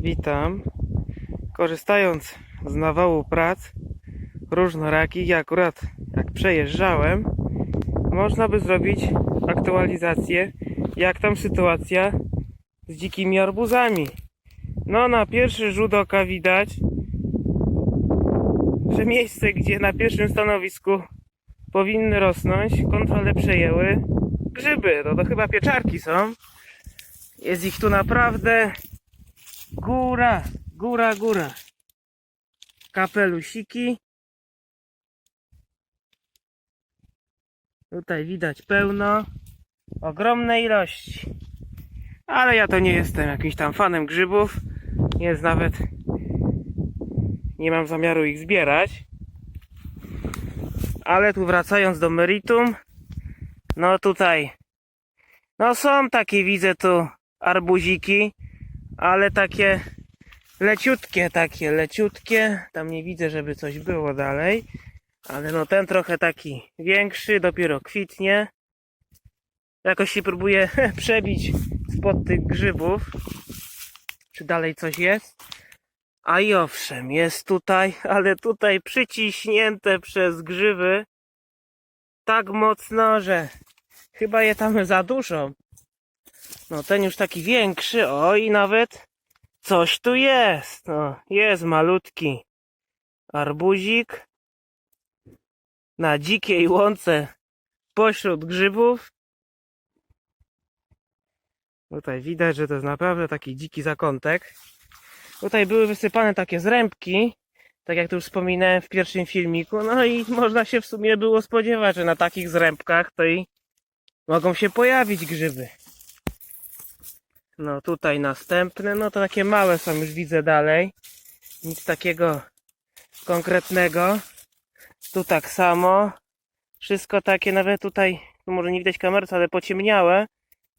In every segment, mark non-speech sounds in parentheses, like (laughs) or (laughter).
Witam. Korzystając z nawału prac różnorakich, akurat jak przejeżdżałem, można by zrobić aktualizację, jak tam sytuacja z dzikimi arbuzami. No, na pierwszy rzut oka widać, że miejsce, gdzie na pierwszym stanowisku powinny rosnąć, kontrolę przejęły grzyby. No to chyba pieczarki są. Jest ich tu naprawdę góra, góra, góra. Kapelusiki. Tutaj widać pełno. Ogromne ilości. Ale ja to nie jestem jakimś tam fanem grzybów. Jest nawet. Nie mam zamiaru ich zbierać. Ale tu wracając do meritum. No tutaj. No są takie, widzę tu arbuziki, ale takie leciutkie, takie leciutkie. Tam nie widzę, żeby coś było dalej. Ale no ten trochę taki większy, dopiero kwitnie. Jakoś się próbuję (laughs) przebić spod tych grzybów. Czy dalej coś jest? A i owszem, jest tutaj, (laughs) ale tutaj przyciśnięte przez grzyby tak mocno, że chyba je tam za dużo. No ten już taki większy, o i nawet coś tu jest. No, jest malutki arbuzik na dzikiej łące pośród grzybów. Tutaj widać, że to jest naprawdę taki dziki zakątek. Tutaj były wysypane takie zrębki, tak jak tu już wspominałem w pierwszym filmiku. No i można się w sumie było spodziewać, że na takich zrębkach to i mogą się pojawić grzyby. No tutaj następne, no to takie małe są, już widzę dalej. Nic takiego konkretnego. Tu tak samo. Wszystko takie, nawet tutaj, tu może nie widać kamerce, ale pociemniałe.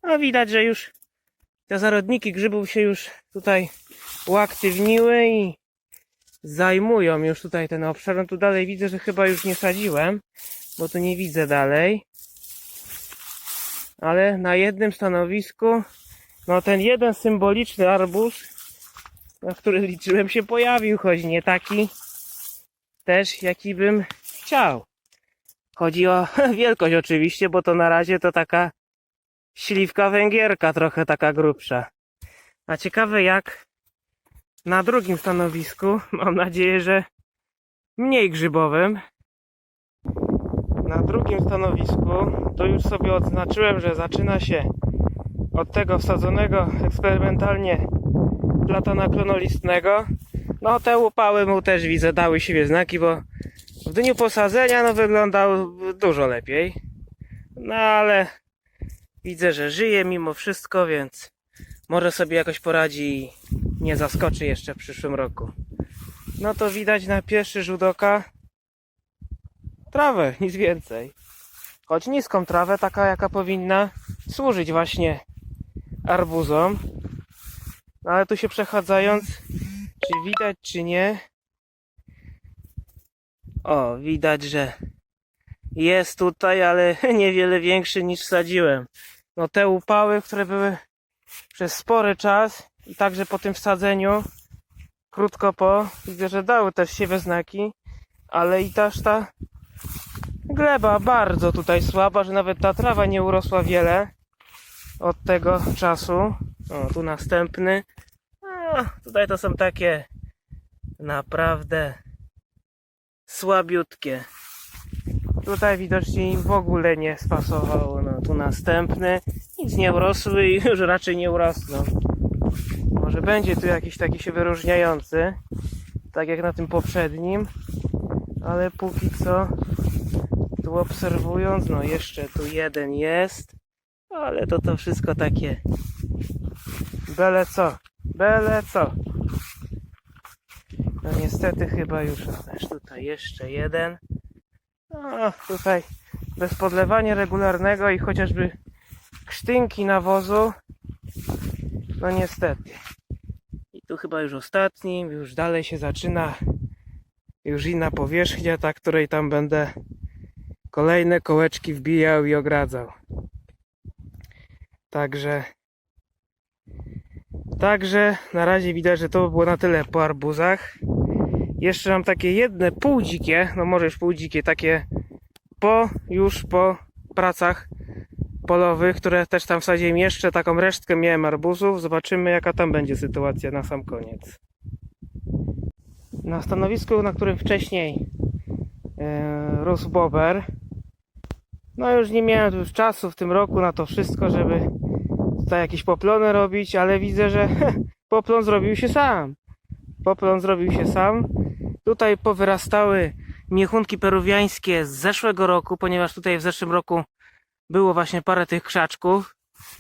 A widać, że już te zarodniki grzybów się już tutaj uaktywniły i zajmują już tutaj ten obszar. No tu dalej widzę, że chyba już nie sadziłem, bo tu nie widzę dalej. Ale na jednym stanowisku, no ten jeden symboliczny arbuz, na który liczyłem się pojawił, choć nie taki też jaki bym chciał. Chodzi o (laughs) wielkość oczywiście, bo to na razie to taka śliwka węgierka, trochę taka grubsza. A ciekawe jak na drugim stanowisku, (laughs) mam nadzieję, że mniej grzybowym. Na drugim stanowisku to już sobie odznaczyłem, że zaczyna się od tego wsadzonego eksperymentalnie platana klonolistnego. No te upały mu też widzę dały siebie znaki, bo w dniu posadzenia no wyglądał dużo lepiej. No ale widzę, że żyje mimo wszystko, więc może sobie jakoś poradzi i nie zaskoczy jeszcze w przyszłym roku. No to widać na pierwszy rzut oka trawę, nic więcej. Choć niską trawę, taka jaka powinna służyć właśnie arbuzom. No ale tu się przechadzając, czy widać, czy nie? O, widać, że jest tutaj, ale (laughs) niewiele większy niż sadziłem. No te upały, które były przez spory czas i także po tym wsadzeniu, krótko po, widzę, że dały też się we znaki, ale i też ta gleba bardzo tutaj słaba, że nawet ta trawa nie urosła wiele od tego czasu. O, tu następny. A, tutaj to są takie naprawdę słabiutkie. Tutaj widocznie im w ogóle nie spasowało. No, tu następny. Nic nie urosły i już raczej nie urosną. Może będzie tu jakiś taki się wyróżniający. Tak jak na tym poprzednim. Ale póki co tu obserwując, no jeszcze tu jeden jest. Ale to to wszystko takie byle co. Byle co. No niestety chyba już też tutaj jeszcze jeden. No tutaj bez podlewania regularnego i chociażby krztynki nawozu. No niestety. I tu chyba już ostatni, już dalej się zaczyna już inna powierzchnia, ta której tam będę kolejne kołeczki wbijał i ogradzał. Także Także na razie widać, że to by było na tyle po arbuzach. Jeszcze mam takie jedne półdzikie, no może już półdzikie, takie po, już po pracach polowych, które też tam wsadziłem jeszcze, taką resztkę miałem arbuzów. Zobaczymy jaka tam będzie sytuacja na sam koniec. Na stanowisku, na którym wcześniej e, rósł bober, no już nie miałem już czasu w tym roku na to wszystko, żeby tutaj jakieś poplony robić, ale widzę, że (laughs) poplon zrobił się sam. Poplon zrobił się sam. Tutaj powyrastały miechunki peruwiańskie z zeszłego roku, ponieważ tutaj w zeszłym roku było właśnie parę tych krzaczków.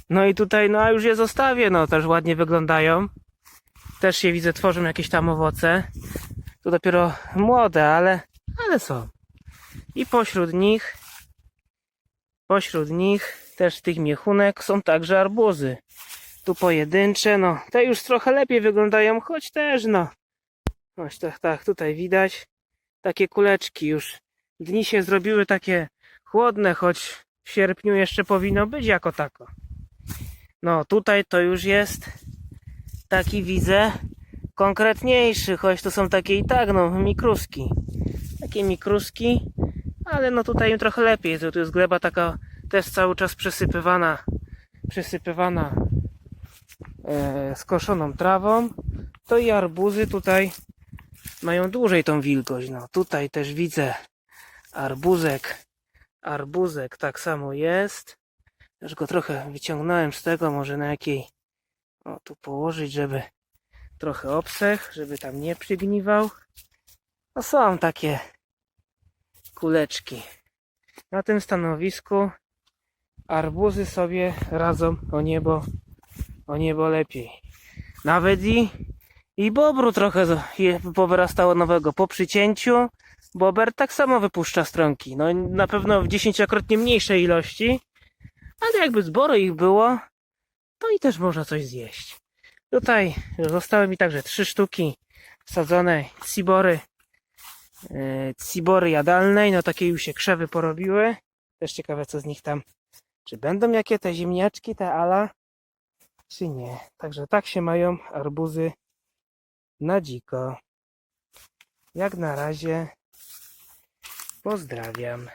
No i tutaj, no a już je zostawię, no też ładnie wyglądają. Też się widzę, tworzą jakieś tam owoce. Tu dopiero młode, ale, ale są. I pośród nich, pośród nich też tych miechunek są także arbuzy. Tu pojedyncze, no te już trochę lepiej wyglądają, choć też no. Choć tak, tak, tutaj widać takie kuleczki już. Dni się zrobiły takie chłodne, choć w sierpniu jeszcze powinno być jako tako. No tutaj to już jest taki widzę konkretniejszy, choć to są takie i tak no mikruski. Takie mikruski, ale no tutaj im trochę lepiej. Tu jest gleba taka też cały czas przesypywana, przesypywana e, skoszoną trawą. To i arbuzy tutaj mają dłużej tą wilgoć. No tutaj też widzę arbuzek. Arbuzek tak samo jest. Już go trochę wyciągnąłem z tego, może na jakiej o tu położyć, żeby trochę obsech, żeby tam nie przygniwał. No są takie kuleczki. Na tym stanowisku arbuzy sobie radzą o niebo, o niebo lepiej. Nawet i, i bobru trochę powyrastało nowego po przycięciu. Bober tak samo wypuszcza stronki. No na pewno w dziesięciokrotnie mniejszej ilości, ale jakby zboro ich było, to i też można coś zjeść. Tutaj zostały mi także trzy sztuki wsadzone cibory, e, cibory jadalnej, no takie już się krzewy porobiły. Też ciekawe co z nich tam, czy będą jakie te ziemniaczki, te ala, czy nie. Także tak się mają arbuzy na dziko. Jak na razie pozdrawiam.